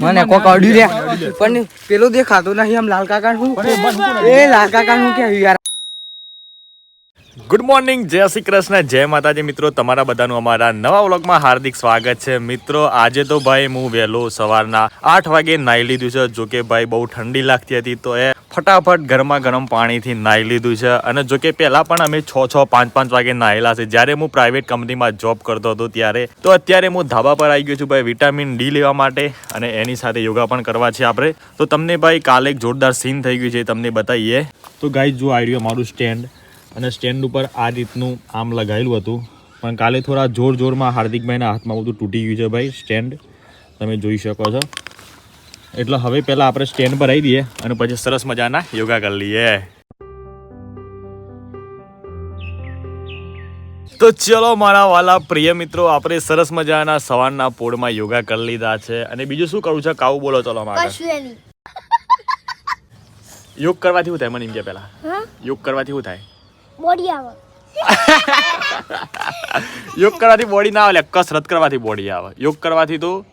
મને કોક અડ્યું રે. પણ પેલું દેખાતું નહીં આમ લાલ કાકા હું એ લાલ કાકા હું કે યાર ગુડ મોર્નિંગ જય શ્રી કૃષ્ણ, જય માતાજી મિત્રો. તમારા બધાનું અમારા નવા વ્લોગમાં હાર્દિક સ્વાગત છે. મિત્રો, આજે તો ભાઈ હું વહેલો સવારના આઠ વાગે નાહી લીધું છે. જો કે ભાઈ બહુ ઠંડી લાગતી હતી તો એ ફટાફટ ગરમા ગરમ પાણીથી નાહી લીધું છે. અને જો કે પહેલાં પણ અમે છ છ, પાંચ પાંચ વાગે નાહેલા છે. જ્યારે હું પ્રાઇવેટ કંપનીમાં જોબ કરતો હતો ત્યારે, તો અત્યારે હું ધાબા પર આવી ગયો છું ભાઈ વિટામિન ડી લેવા માટે અને એની સાથે યોગા પણ કરવા છે આપણે. તો તમને ભાઈ કાલે એક જોરદાર સીન થઈ ગયું છે તમને બતાવીએ. તો ગાઈ જો આવ્યું મારું સ્ટેન્ડ અને સ્ટેન્ડ ઉપર આ રીતનું આમ લગાવેલું હતું. પણ કાલે થોડા જોર જોરમાં હાર્દિકભાઈના હાથમાં બધું તૂટી ગયું છે ભાઈ સ્ટેન્ડ તમે જોઈ શકો છો. એટલે હવે પહેલાં આપણે સ્ટેન્ડ પર આવી દઈએ અને પછી સરસ મજાના યોગા કરી લઈએ. તો ચલો મારા વાલા પ્રિય મિત્રો આપણે સરસ મજાના સવારના પોળમાં યોગા કરી લીધા છે. અને બીજું શું કરવું છે? કાવું બોલો ચલો મારે યોગ કરવાથી શું થાય? મને એમ કે પહેલા. યોગ કરવાથી શું થાય? બોડી આવે. યોગ કરવાથી બોડી ના આવે કસરત કરવાથી બોડી આવે. યોગ કરવાથી તો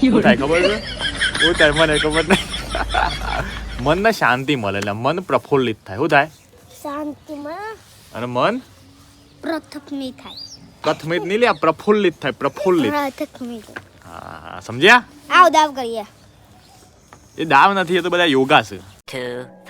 શું થાય ખબર છે? શું થાય મને ખબર નહીં. મનને શાંતિ મળે એટલે મન પ્રફુલ્લિત થાય. શું થાય? શાંતિમાં અને મન? પ્રથમિત થાય. પ્રથમિત નહીં લે પ્રફુલ્લિત થાય પ્રફુલ્લિત. હા સમજ્યા? આવ દાવ કરીએ. એ દાવ નથી એ તો બધા યોગા છે. 2,000 years later.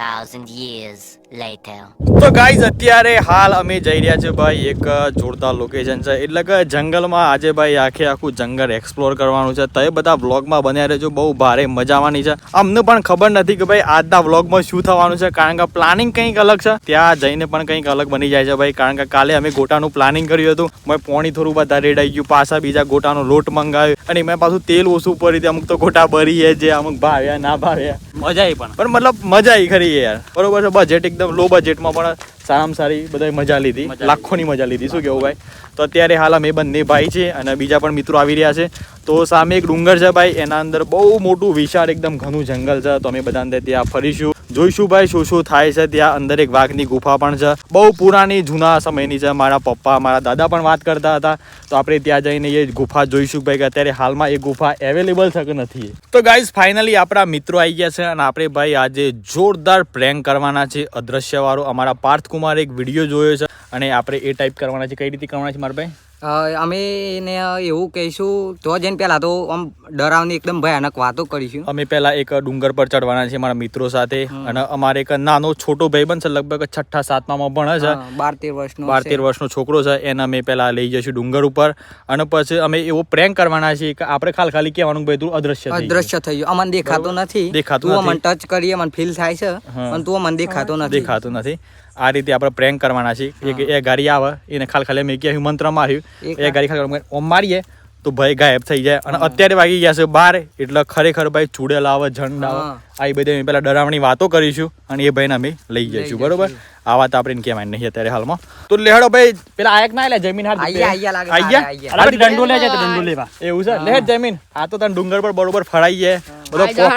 તો ગાઈઝ અત્યારે હાલ અમે જઈ રહ્યા છે ભાઈ એક જોરદાર લોકેશન છે. એટલે કે જંગલમાં આજે ભાઈ આખે આખું જંગલ એક્સપ્લોર કરવાનું છે. તો એ બધા વ્લોગમાં બન્યા રહેજો બહુ ભારે મજા આવવાની છે. અમને પણ ખબર નથી કે ભાઈ આજના વ્લોગમાં શું થવાનું છે કારણ કે પ્લાનિંગ કંઈક અલગ છે. ત્યાં જઈને પણ કંઈક અલગ બની જાય છે ભાઈ કારણ કે કાલે અમે ગોટાનું પ્લાનિંગ કર્યું હતું. મેં પોણી થોડું બધા રેડાઈ ગયું પાછા બીજા ગોટાનો લોટ મંગાવ્યો. અને મેં પાછું તેલ ઓછું પડી અમુક તો ગોટા ભરીએ જે અમુક ભાવ્યા ના ભાવ્યા. મજા આવી પણ. પણ મતલબ મજા આવી ખરી. યાર. બરોબર છે બજેટ એકદમ લો બજેટમાં પણ સારામાં સારી બધાય મજા લીધી. લાખોની મજા લીધી. શું કેવું ભાઈ? તો અત્યારે હાલ અમે બંને ભાઈ છે અને બીજા પણ મિત્રો આવી રહ્યા છે. તો સામે એક ડુંગર છે ભાઈ એના અંદર બહુ મોટું વિશાળ એકદમ ઘણું જંગલ છે. તો અમે બધા અંદર ત્યાં ફરીશું. જોઈશું ભાઈ શું શું થાય છે? ત્યાં અંદર એક વાઘની ગુફા પણ છે. બહુ પુરાની, જૂના સમયની છે. મારા પપ્પા, મારા દાદા પણ વાત કરતા હતા. તો આપણે ત્યાં જઈને એ ગુફા જોઈશું ભાઈ, કે અત્યારે હાલમાં એ ગુફા અવેલેબલ છે નથી? તો ગાઈઝ ફાઇનલી આપણા મિત્રો આવી ગયા છે અને આપણે ભાઈ આજે જોરદાર પ્રેન્ક કરવાના છે. અદ્રશ્યવાળો. અમારા પાર્થ કુમાર એક વીડિયો જોયો છે અને આપણે એ ટાઈપ કરવાના છે. કઈ રીતે કરવાના છે મારા ભાઈ? અમે એને એવું કહીશું તો જઈને પહેલા તો આમ ડરાવની એકદમ ભયાનક વાતો કરીશું. અમે પહેલા એક ડુંગર પર ચડવાના છે મારા મિત્રો સાથે અને અમારે એક નાનો છોટો ભાઈ છે લગભગ છઠ્ઠા સાતમામાં ભણે છે. બાર તેર વર્ષનો બાર તેર વર્ષનો છોકરો છે એને અમે પહેલા લઈ જઈશું ડુંગર ઉપર. અને પછી અમે એવો પ્રેન્ક કરવાના છીએ કે આપણે ખાલી ખાલી કહેવાનું ભાઈ તું અદ્રશ્ય અદ્રશ્ય થઈ ગયું. અમને દેખાતો નથી. દેખાતું અમને ટચ કરીએ મને ફીલ થાય છે. પણ તું અમને દેખાતો નથી. દેખાતો નથી. આ રીતે આપણે પ્રેન્ક કરવાના છીએ. એક એ ગાડી આવે એને ખાલી ખાલી મેં કહ્યું મંત્ર માર્યું એ ગાડી ખાલી ઓમ મારીએ તો ભાઈ ગાયબ થઈ જાય. અને અત્યારે વાગી ગયા છે બાર એટલે ખરેખર ભાઈ ચૂડેલ આવે ઝંડ આવે. આ બધી અમે પેલા ડરાવણી વાતો કરીશું અને એ ભાઈને અમે લઈ જઈશું. બરોબર? આ વાત આપણે કેમ નહીં અત્યારે હાલમાં. તો લેહડો ભાઈ પેલા આયક ના લે જમીન હાથ આયા, આયા લાગે, આયા? આયા. અલા, દંડો લે છે દંડો લેવા. એવું છે? લે જમીન. આ તો તને ડુંગર પર બરોબર ફળાઈ જાય બધો.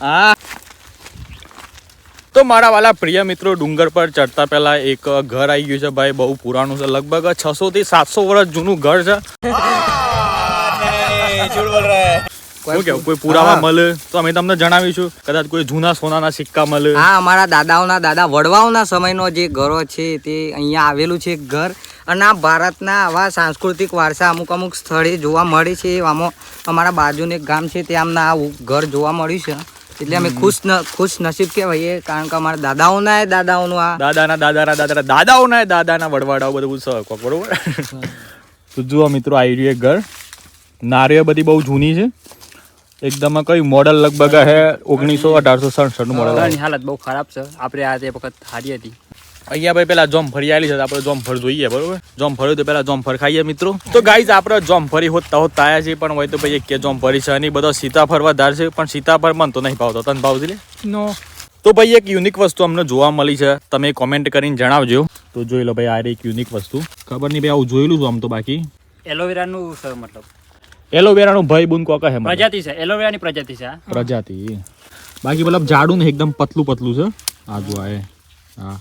હા. તો મારા વાલા પ્રિય મિત્રો ડુંગર પર ચડતા પહેલા એક ઘર આવી ગયું છે ભાઈ બહુ પુરાણું છે લગભગ છસો થી સાતસો વર્ષ જૂનું ઘર છે. શું કેવું કોઈ પુરાવા મળે તો અમે તમને જણાવીશું. કદાચ કોઈ જૂના સોનાના સિક્કા મળે હા અમારા દાદાઓના દાદા વડવાઓના સમયનો જે ઘરો છે તે અહીંયા આવેલું છે ઘર. અને આ ભારતના આવા સાંસ્કૃતિક વારસા અમુક અમુક સ્થળે જોવા મળે છે. આમાં અમારા બાજુનું એક ગામ છે ત્યાં અમને આ ઘર જોવા મળ્યું છે. એટલે અમે ખુશ ન ખુશ નસીબ કહેવાય કારણ કે અમારા દાદાઓના દાદાઓનું આ દાદાના દાદાના દાદાના દાદાઓના દાદાના વડવાડાઓ બધું કોક બરોબર? તો જુઓ મિત્રો આવી રહ્યું એક ઘર. નારીઓ બધી બહુ જૂની છે. એકદમ કઈ મોડલ લગભગ હે ઓગણીસો અઢારસો સડસઠ મોડલ હાલત બહુ ખરાબ છે. આપણે આ તે વખત હારી હતી. અહીંયા ભાઈ પેલા જોમફળી આવેલી છે આપણે આપણે જોમફળ જોઈએ બરોબર? જોમફળી તો પેલા જોમફળ ખાઈએ મિત્રો. તો ગાઈઝ આપણે જોમફળી હોતા હોતા આવ્યા છીએ પણ હોય તો ભાઈ એક કે જોમફળી છે અને બધો સીતાફળ વધારે છે પણ સીતાફળ મન તો નહીં ભાવતો. તને ભાવતી લે? નો. તો ભાઈ એક યુનિક વસ્તુ અમને જોવા મળી છે તમે કોમેન્ટ કરીને જણાવજો. તો જોઈ લો ભાઈ આ એક યુનિક વસ્તુ. ખબર નહીં ભાઈ આવું જોયેલું છું આમ તો બાકી. એલોવેરાનું છે મતલબ. એલોવેરાનું ભાઈ બુન કોકા મને. પ્રજાતિ છે એલોવેરાની પ્રજાતિ છે પ્રજાતિ. બાકી મતલબ જાડું ને એકદમ પતલું પતલું છે. આ જો આ એ. હા.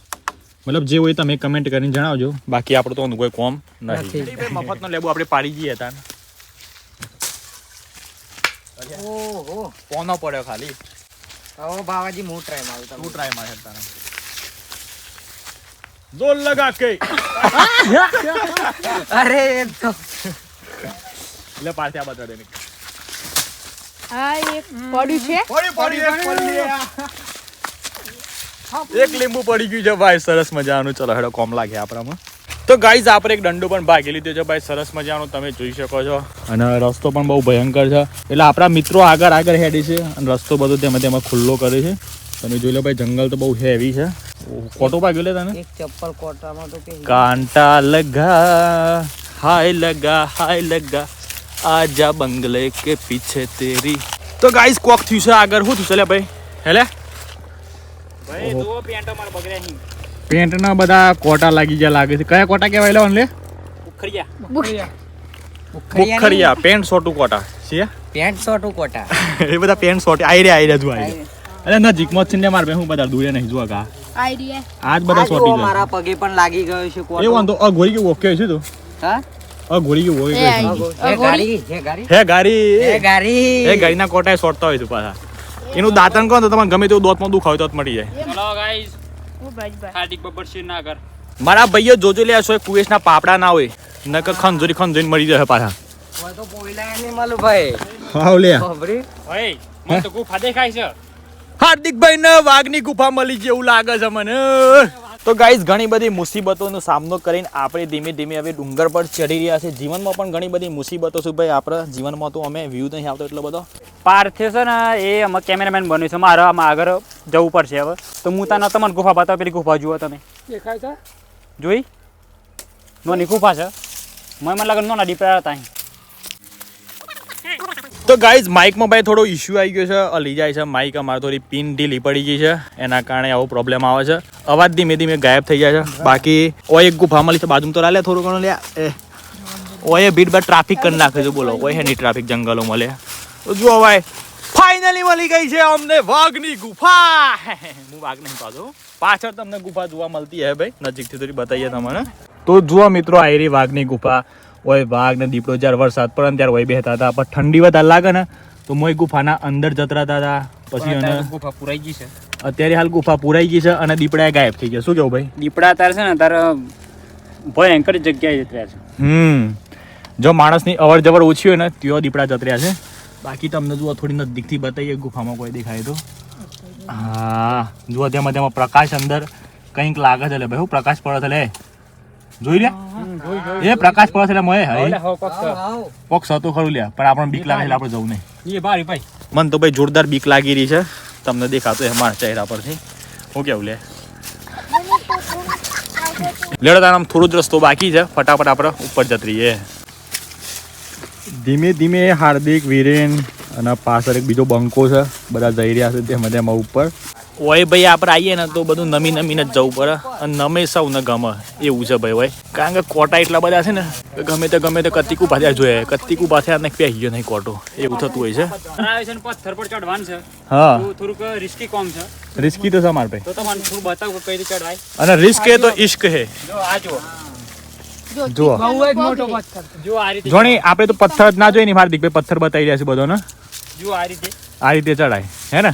મતલબ જે હોય તમે કમેન્ટ કરીને જણાવજો બાકી આપણું તો કોઈ કોમ નથી મફતનો લેબો આપણે પાડી જઈએ હતા ઓહો પોનો પડ્યો ખાલી ઓ બાવાજી હું ટ્રાય મારું તું તમે ટ્રાય મારે તારે જોર લગા કે અરે એ તો લે પાછી આ બધા દેને આ એક પડ્યું છે પડી પડી એક પડી એક લીંબુ પડી ગયું છે. ભાઈ સરસ મજાનું. ચલો હેડો કોમ લાગે આપણામાં. તો ગાઈઝ આપણે એક દંડો પણ ભાગી લીધો છે. ભાઈ સરસ મજાનો તમે જોઈ શકો છો. અને રસ્તો પણ બહુ ભયંકર છે. એટલે આપણા મિત્રો આગળ આગળ હેડી છે અને રસ્તો બધો તેમાં તેમાં ખુલ્લો કરે છે. તમે જોઈ લો ભાઈ જંગલ તો બહુ હેવી છે. કોટો ભાગ્યો લે તને? એક ચપ્પલ કોટામાં તો કાંટા લગા હાય લગા હાય લગા આજા બંગલે કે પીછે તેરી. તો ગાઈસ કોક થયું છે આગળ. શું થયું છે ભાઈ? હેલે? ભાઈ જુઓ પેન્ટ નહીં પેન્ટના બધા કોટા લાગી ગયા લાગે છે. કયા કોટા કહેવાય લે ઓનલે ઉખરિયા પેન્ટ શોર્ટ કોટા. છે? Pant shirt quota. એ બધા પેન્ટ સોટ આઈ રહ્યા આઈ રહ્યા જો આઈ રહ્યા. અરે નજીકમાં જ છે ને મારે હું બધા દૂરે નહીં જોવા કા આઈડિયા આજ બધા આ જુઓ, મારા પગે પણ લાગી ગયો છે કોટો. એ વાંધો અ ગોળી ગયું ઓકે છે તું? હા? અ ગોળી ગયું ઓકે છે? હે ગાડી હે ગાડી. હે ગાડી. હે ગાડી. એ ગાડીના કોટા સોટતા હોય છે પાછા. એનું દાંતણ કહો તો તમને ગમે તેવું દોતમાં દુખ હોય તો મળી જાય. હેલો ગાઈસ ઓ ભાઈ ભાઈ. હાર્દિક બબ્બર સિંહ ના કર મારા ભાઈઓ જોજો લે છો કુવેશના પાપડા ના હોય નકર ખંજોરી ખંજોરી મરી જાય પાછા. હોય તો પોઈલા નહીં મળું ભાઈ. હાવ લે ભાઈ મને તો ગુફા દેખાય છે. હાર્દિકભાઈ ને વાઘની ગુફા મળી જેવું એવું લાગે છે મને. તો ગાઈઝ ઘણી બધી મુસીબતોનો સામનો કરીને આપણે ધીમે ધીમે હવે ડુંગર પર ચડી રહ્યા છે. જીવનમાં પણ ઘણી બધી મુસીબતો છે ભાઈ આપણા જીવનમાં તો અમે વ્યૂ નહીં આવતો એટલો બધો. પાર્થિવ છે ને એ અમે કેમેરામેન બન્યું છે. મારે આમાં આગળ જવું પડશે હવે. તો હું તને તમને ગુફા બતાવો પેલી ગુફા જુઓ તમે. દેખાય છે? જોઈ? નોની ગુફા છે. મને મને લાગે નોના દીપડા હતા અહીં. ગાઈઝ માઇકમાં ભાઈ થોડો ઇશ્યુ આવી ગયો છે અલી જાય છે માઇક અમારે થોડી પિન ઢીલી પડી ગઈ છે, એના કારણે આવો પ્રોબ્લેમ આવે છે. અવાજ ધીમે ધીમે ગાયબ થઈ જાય છે. બાકી, ઓય એક ગુફા મળી છે, બાજુમાં તો રાલે થોડું ઘણું લે એ. ઓય ભીડ બાદ ટ્રાફિક કરી નાખે છે, બોલો. ઓય હેની ટ્રાફિક જંગલો મળે. તો જુઓ ભાઈ ફાઇનલી મળી ગઈ છે અમને વાઘની ગુફા. હું વાઘ નહીં પાછો પાછળ તમને ગુફા જોવા મળતી હે ભાઈ. નજીકથી થોડી બતાવીએ તમને. તો જુઓ મિત્રો આયરી વાઘની ગુફા. ઓય વાઘ ને દીપડો જ્યારે વરસાદ પડે ને ત્યારે ઓય બેહતા હતા. પણ ઠંડી વધારે લાગે ને તો મોય ગુફાના અંદર જતરાતા હતા. પછી ગુફા પુરાઈ ગઈ છે. અત્યારે હાલ ગુફા પુરાઈ ગઈ છે અને દીપડા ગાયબ થઈ ગયા. શું કેવું ભાઈ? દીપડા અત્યારે છે ને અત્યારે ભયંકર જગ્યાએ જતર્યા છે. હમ. જો માણસની અવર જવર ઓછી હોય ને ત્યો દીપડા જતર્યા છે. બાકી તમને જુઓ થોડી નજીકથી બતાવીએ ગુફામાં કોઈ દેખાય તો. હા. જુઓ તેમાં તેમાં પ્રકાશ અંદર કંઈક લાગે છે લે ભાઈ. હું પ્રકાશ પડે છે લે. જોઈ લે. એ પ્રકાશ પડે એટલે લે મોય હઈ હો કોક પોક સતો ખરું લે પણ આપણને બીક લાગે એટલે આપણે જવું નહીં. એ બારી ભાઈ. મન તો ભાઈ જોરદાર બીક લાગી રહી છે. તમને દેખાતો એ મારા ચહેરા પરથી. હું કેવું લે? લેડો તાર થોડો જ રસ્તો બાકી છે. ફટાફટ આપણે ઉપર જતી રહીએ. ધીમે ધીમે હાર્દિક વિરેન અને પાછળ એક બીજો બંકો છે. બધા જઈ રહ્યા છે તેમાં તેમાં ઉપર. ઓય ભાઈ આપણે આવીએ ને તો બધું નમી નમીને જ જવું પડે. અને નમે સૌને ગમે. એવું છે ભાઈ હોય કારણ કે કોટા એટલા બધા છે ને ગમે તે ગમે તે કત્તિકુ પાસે જોઈએ. કત્તિકું પાસે આને પહેરી ગયો નહીં કોટો. એવું થતું હોય છે. પથ્થર પર ચડવાનું છે. હા. થોડુંક રિસ્કી કોમ છે. રિસ્કી તો છે માર ભાઈ. તો તમને થોડું બતાવું કઈ રીતે ચડવાય અને રિસ્ક હે તો ઇશ્ક હે. જો આ જુઓ. રીતે જોણી આપણે તો પથ્થર જ ના જોઈએ ને મારા દીકભાઈ પથ્થર બતાવી રહ્યા છે બધો ને જો આ રીતે. આ રીતે ચડાય હે ને?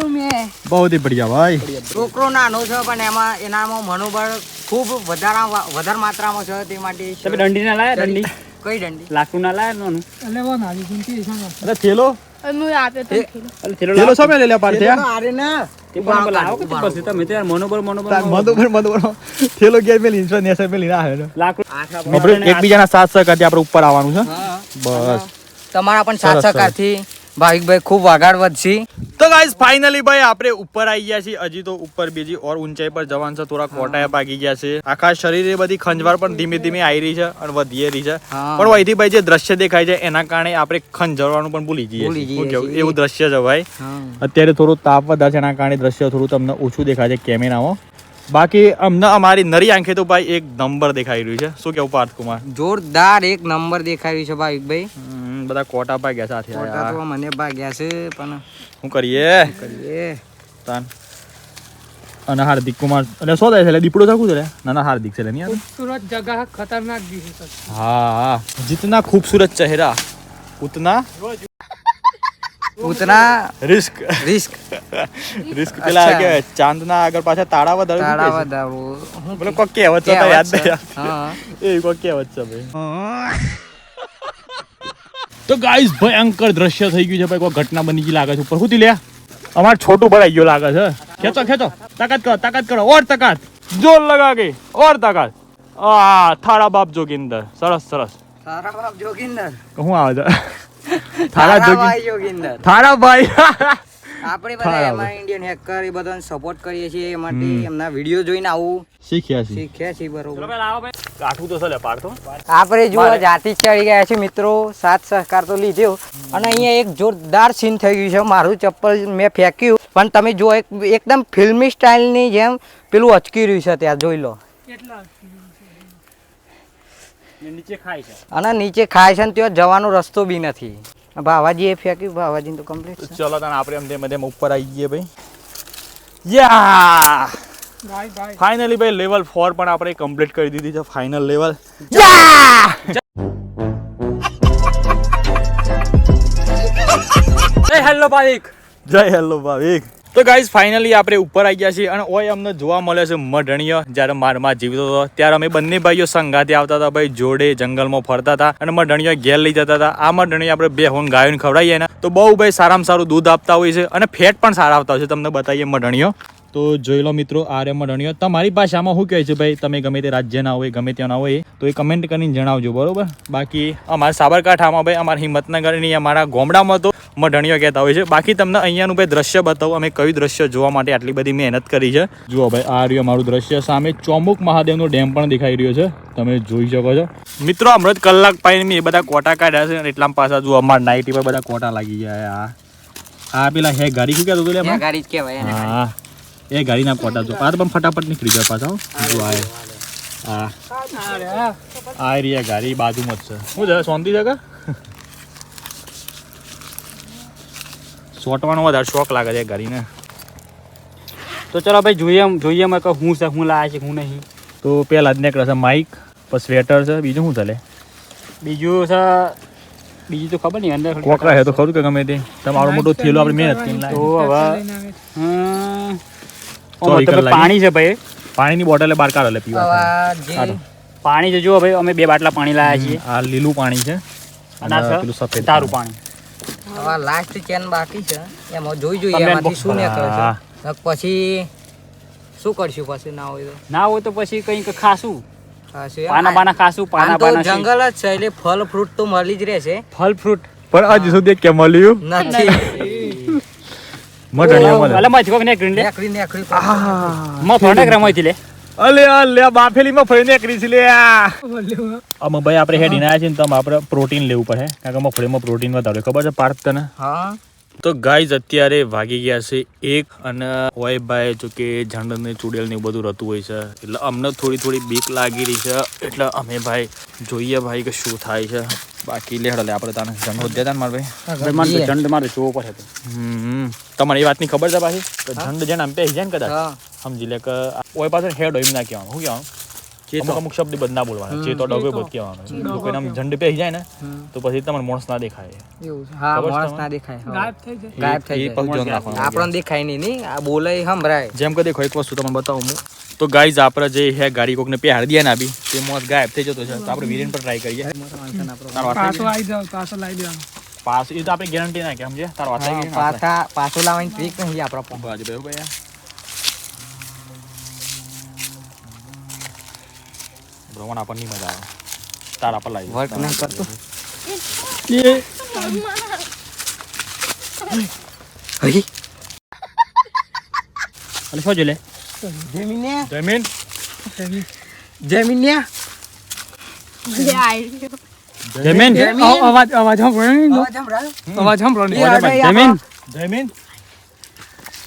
બહુ બઢિયા ભાઈ. છોકરો નાનો છે પણ એમાં એનામાં મનોબળ ખૂબ વધારા વધારે માત્રામાં છે તે માટે દંડી ના લાયા દંડી. કઈ દંડી? લાકડું ના લાયા નોનું? એટલે વો નાલી ગુંતી છે થેલો? હું આપે તો થેલો. ના. એકબીજાના સાથ સહકાર ઉપર આવવાનું છે. તમારા પણ સાથ સહકારથી ભાવિકભાઈ ખૂબ આગળ વધશે. તો ગાઈઝ ફાઇનલી ભાઈ આપણે ઉપર આવી ગયા છીએ. હજી તો ઉપર બીજી ઓર ઊંચાઈ પર જવાનું છે થોડા કોટાયા પાકી ગયા છે. આખા શરીરે બધી ખંજવાળ પણ ધીમે ધીમે આવી રહી છે અને વધી રહી છે. પણ અહીંથી ભાઈ જે દ્રશ્ય દેખાય છે એના કારણે આપણે ખંજવાળવાનું પણ ભૂલી જઈએ. એવું દ્રશ્ય છે ભાઈ. અત્યારે થોડું તાપ વધારે છે એના કારણે દ્રશ્ય થોડું તમને ઓછું દેખાય છે કેમેરામાં. બાકી અમને અમારી નરી આંખે તો ભાઈ એક નંબર દેખાઈ રહ્યું છે. શું કેવું પાર્થકુમાર જોરદાર એક નંબર દેખાઈ રહ્યું છે ભાઈ ભાઈ બધા કોટા ભાગ્યા સાથે કોટા તો મને ગયા છે પણ શું કરીએ? કરીએ? તાન. અને હાર્દિક કુમાર એટલે શું થાય છે એટલે દીપડો થાકું છે ના ના હાર્દિક છે નહીં ખૂબસૂરત જગા ખતરનાક દી હા હા. જીતના ખૂબસૂરત ચહેરા. ઉતના ઉતના રિસ્ક. રિસ્ક. રિસ્ક પેલા કે ચાંદના આગળ પાછા તાળા વધારું તાળા વધારું હું બોલો કોક કહેવત છે યાદ નહીં એ કોક કહેવત છે ભાઈ. તો ગાઈસ ભયંકર દ્રશ્ય થઈ ગયું છે ભાઈ. કોઈ ઘટના બની ગઈ લાગે છે ઉપર. સુધી લે. અમાર છોટું ભરાઈ ગયો લાગે છે. ખેંચો ખેંચો. તાકાત કરો તાકાત કરો. ઓર તાકાત. જોર લગા ગઈ ઓર તાકાત. આ થારા બાપ જોગિંદર. સરસ સરસ. થારા બાપ જોગિંદર. હું આવે છે? ભાઈ જોગિંદર થાળા ભાઈ આપણે બધા એમાં ઇન્ડિયન હેકર એ બધાને સપોર્ટ કરીએ છીએ એ માટે એમના વીડિયો જોઈને આવું. શીખ્યા છીએ. શીખ્યા છીએ બરોબર. કાઠું તો છે પાડતો. આપણે જુઓ જાતિ ચડી ગયા છે મિત્રો. સાથ સહકાર તો લીધો. અને અહીંયા એક જોરદાર સીન થઈ ગયું છે. મારું ચપ્પલ મેં ફેંક્યું. પણ તમે જુઓ એક એકદમ ફિલ્મી સ્ટાઇલની જેમ પેલું અચકી રહ્યું છે ત્યાં જોઈ લો. અને નીચે ખાય છે ને ત્યાં જવાનો રસ્તો બી નથી. ભાવાજી એ ફેંક્યું ભાવાજી તો કમ્પ્લીટ ચલો તને આપણે એમ ધીમે ધીમે ઉપર આવી ગઈએ ભાઈ. યા ફાઇનલી ભાઈ લેવલ ફોર પણ આપણે કમ્પ્લીટ કરી દીધી છે ફાઇનલ લેવલ જય હેલો ભાવિક. જય હેલો ભાવિક. તો ગાઈઝ ફાઇનલી આપણે ઉપર આવી ગયા છીએ અને ઓય અમને જોવા મળે છે મઢણીય. જ્યારે મારમાં જીવતો હતો, ત્યારે અમે બંને ભાઈઓ સંગાતે આવતા હતા ભાઈ, જોડે જંગલમાં ફરતા હતા અને મઢણીઓ ઘેર લઈ જતા હતા. આ મઢણીયો આપણે બે હોન ગાયોને ખવડાવીએ ને, તો બહુ ભાઈ સારામાં સારું દૂધ આપતા હોય છે અને ફેટ પણ સારા આવતા હોય છે. તમને બતાવીએ મઢણીયો. તો જોઈ લો મિત્રો આ રે મઢણીયો તમારી ભાષામાં શું કહે છે ભાઈ? તમે ગમે તે રાજ્યના હોય ગમે ત્યાંના હોય તો એ કમેન્ટ કરીને જણાવજો બરોબર? બાકી અમારા સાબરકાંઠામાં ભાઈ અમારા હિંમતનગરની અમારા ગામડામાં તો મઢણીઓ કહેતા હોય છે. બાકી તમને અહીંયાનું ભાઈ દ્રશ્ય બતાવું અમે કયું દ્રશ્ય જોવા માટે આટલી બધી મહેનત કરી છે. જુઓ ભાઈ આ રહ્યું અમારું દ્રશ્ય. સામે ચોમુક મહાદેવનો ડેમ પણ દેખાઈ રહ્યો છે. તમે જોઈ શકો છો. મિત્રો અમૃત કલાક પાઈને મેં એ બધા કોટા કાઢ્યા છે અને એટલા પાછા જુઓ અમારા નાઇટી પર બધા કોટા લાગી ગયા આ. આ પેલા હે ગાડી શું કહેતું હતું હા. એ ગાડીના પોટા જો. આ તો પણ ફટાફટ નીકળી ગયા પાછા હો. જો આ. હા આ. રહ્યા ગાડી બાજુમાં જ છે. શું છે? સોંધી છે કે? સોટવાનો વધારે શોખ લાગે છે ગાડીને. તો ચલો ભાઈ જોઈએ જોઈએ મેં કે હું છે હું લાયા છે હું નહીં. તો પહેલાં જ નીકળે છે માઇક પછી સ્વેટર છે બીજું શું ચાલે? બીજું છે બીજું તો ખબર નહીં અંદર કોકરા છે તો ખરું કે ગમે તે. તમારો મોટો થેલો આપણે મહેનત તો. હવે પાણી છે ભાઈ. પાણીની બોટલે બહાર કાઢો લે પીવા હવે જે કાઢો. પાણી છે જુઓ ભાઈ અમે બે બાટલા પાણી લાયા છીએ. આ લીલું પાણી છે. અને પેલું સફેદ તારું પાણી. હવે લાસ્ટ ચેન બાકી છે. એમાં જોઈ જોઈએ એમાંથી શું નીકળે છે. પછી શું કરશું પછી ના હોય તો? ના હોય તો પછી કંઈક ખાશું. ખાશું એમ. પાના ખાશું પાના શી- જંગલ જ છે એટલે ફળ ફ્રૂટ તો મળી જ રહેશે. ફળ ફ્રૂટ પણ હજી સુધી કે મળ્યું? નથી. પ્રોટીન લેવું પડે કારણ કે મફળીમાં પ્રોટીન વધારે. ખબર છે પાર્થ તને? હા. તો ગાઈઝ અત્યારે વાગી ગયા છે એક અને હોય ભાઈ જો કે ઝંડ ને ચૂડેલ ને એવું બધું રહેતું હોય છે. એટલે અમને થોડી થોડી બીક લાગી રહી છે. એટલે અમે ભાઈ જોઈએ ભાઈ કે શું થાય છે. બાકી લેહડો લે આપણે તાને. જંગો દેતા ને માર ભાઈ. મારે દંડ મારે જોવો પડે તો. હમ. તમારે એ વાતની ખબર છે પાછી? કે દંડ જેને આમ પહેરી જાય ને કદાચ? સમજી લે કે ઓય પાસે હેડો એમ ના કહેવાનું. શું કહેવાનું? અમુક અમુક શબ્દ બધ ના બોલવાના. જે તો બધ કહેવાનું. લોકોને આમ ઝંડ પહેરી જાય ને તો પછી તમારે મોણસ ના દેખાય. એવું હા મોણસ ના દેખાય ગાયબ થઈ જાય. ગાયબ થઈ જાય. આપણને દેખાય નહીં નહીં. આ બોલે સંભળાય જેમ કે દેખો એક વસ્તુ તમને બતાવું હું. તો ગાઈઝ આપણે જે હે ગાડી કોકને પહેર દે ને બી તે મોસ ગાયબ થઈ જતો છે. તો આપણે વિરેન પર ટ્રાય કરીએ. પાછો આવી જાવ પાછો લાવી દેવાનો. પાછો એ તો આપણે ગેરંટી ના કે સમજે તાર વાત આવી પાછા પાછો લાવવાની ટ્રીક નહીં આપણો પણ બાજ ભાઈ ભાઈ. ભ્રમણ આપણને મજા આવે. તારા આપણે લાવી વર્ક ના કરતો કે હઈ અલે શું જોલે જમીને? જમીન? જમીને. જમીન? જમીન. અ- અવાજ અવાજ સાંભળો અવાજ સાંભળો. એ નહીં અડઈ જમીન? જમીન?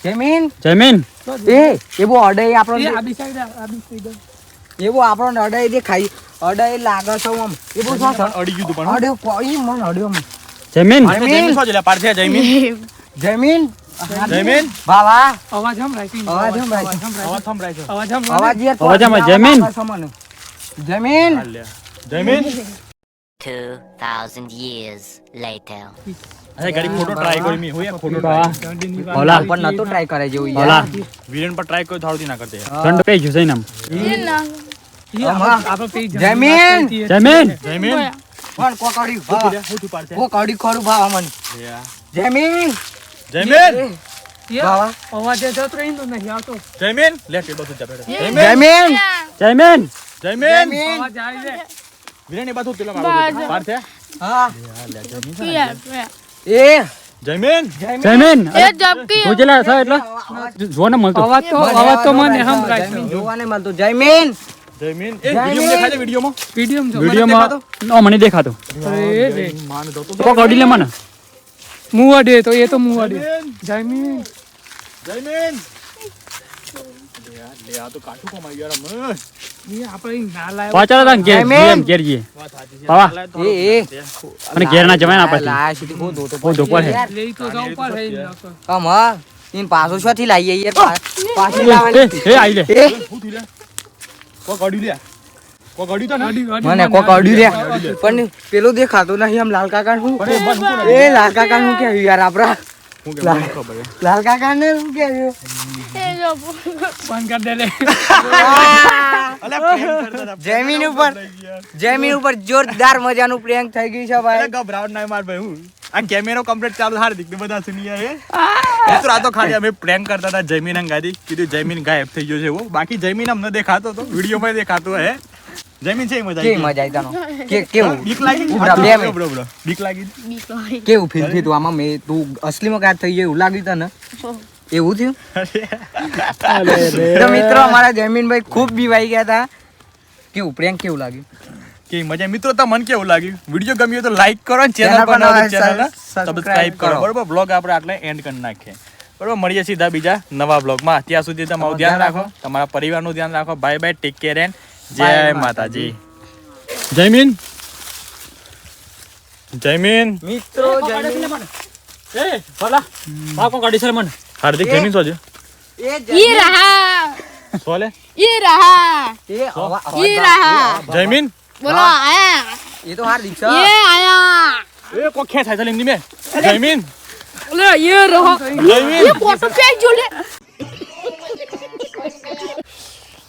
જમીન? જમીન? એ એવો અડઈ આપણો એ આબી સાઈડ આ- આબી સાઈડ. એવો આપણો અડઈ દેખાય. અડઈ લાગે છે આમ. એવો શું છે અડી ગયું પણ અડ્યો કોઈ મન અડ્યો જમીન? જમીન? શું છે પાર્થે જમીન? જમીન? જમીન બાવા. અવાજ સંભળાય છે. અવાજ સંભળાય. અવાજ સંભળાય છે અવાજ સંભળાય અવાજ યાર અવાજ જમીન. જમીન જમીન 2,000 years later. અરે ગાડી ફોટો ટ્રાય કરી મી. હોય ફોટો ટ્રાય ઓલા પણ નતો ટ્રાય કરે જેવું ઓલા વિરેન પર ટ્રાય કર્યો થાળતી ના કરતે. ઠંડ પી ગયું છે ને. આમ. એ ના. એ આપણે- આપણે પેલી જમીન. જમીન જમીન પણ કોકડી કોકડી ખરું ભાવા મને. જમીન બાવા અવાજ જતો રહી ને આવતો. જમીન લે ટેબલ સુધા બેઠો જમીન જમીન જમીન અવાજ આવી જાય વિરેન એ પેલા. મારો પાર્થે હા. પિયા, પિયા. એ જમીન જમીન એ. ઝબકી જોજેલા છો એટલે? જો ને અવાજ તો મને અવાજ તો મને સંભળાય છે. સંભળાય જમીન છે જોવા નહીં મળતું. જમીન જમીન એ વિડિયો દેખાય છે વિડિયોમાં? વીડિયો જો. મને દેખાતું? અરે માન દો તો કોક લે મને. મુવા દે તો એ તો મુવાડે. જયમીન. જયમીન. જમીન લે આ તો કાઠું કમાઈ યાર. અમે પાછો લાવીએ પાછી લાવવાની. મને કોક અડ્યું રે. પણ પેલું દેખાતું નહીં આમ લાલ કાકા શું? એ લાલ કાકા શું કે યાર આપડા હું કે મને ખબર હે. લાલ કાકા ને શું કે એ જો બંધ કર દે લે. અલે પ્રેમ કરતા હતા. જમીન ઉપર જમીન ઉપર જોરદાર મજાનું પ્રેંક થઈ ગયું છે ભાઈ. ગભરાવટ ના માર ભાઈ હું આ કેમેરો કમ્પ્લીટ ચાલુ હાર્દિક ને બધા સુનિયા હે મિત્રો આ તો ખાલી અમે પ્રેન્ક કરતા હતા જમીન અંગાથી. કીધું જમીન ગાયબ થઈ ગયો છે એવું. બાકી જમીન અમને દેખાતો હતો વિડીયોમાં દેખાતો હે. જમીન છે એ મજા કેવી આવી મજા આવી તને? કે કેવું? બીક લાગી ઉભરા, બે મિનિટ. ઉભરા, ઉભરા. બીક લાગી બીક લાગી. કેવું ફીલ થયું તું આમાં? મેં તું અસલીમાં કાંઈ થઈ ગયું એવું લાગ્યું તને? એવું થયું? તો મિત્રો અમારા જમીનભાઈ ખૂબ બીવાઈ ગયા હતા કેવું પ્રેન્ક કેવું લાગ્યું? કે મજા મિત્રો તો મને કેવું લાગ્યું? વીડિયો ગમ્યો તો લાઈક કરો ચેનલ Channel પર પર નવા ચેનલ subscribe સબસ્ક્રાઇબ કરો. કરો. બરોબર? બ્લોગ આપણે આટલે એન્ડ કરી નાખીએ. બરોબર? મળીએ સીધા બીજા નવા બ્લોગમાં ત્યાં સુધી તમારું ધ્યાન રાખો. તમારા પરિવારનું ધ્યાન રાખો. Bye bye take care and Bye, જય માતાજી જયમીન જયમીન મિત્રો જયમીન એ ભલા પાકો કાઢી સર મને? હાર્દિક જયમીન સોજો એ રહા. સોલે એ રહા. એ રહા. જયમીન બોલો આયા. એ તો હાર્દિક સર એ આયા. એ કો ખે થાય જલિંગની મે જયમીન લે એ રહો. જયમીન એ પોટો પે જોલે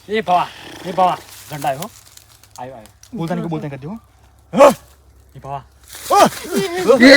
એ ભવા એ ભવા. ઘંટા આવ્યો આયો આયો બોલતા નહીં બોલતા કરી દો એ બાવા એ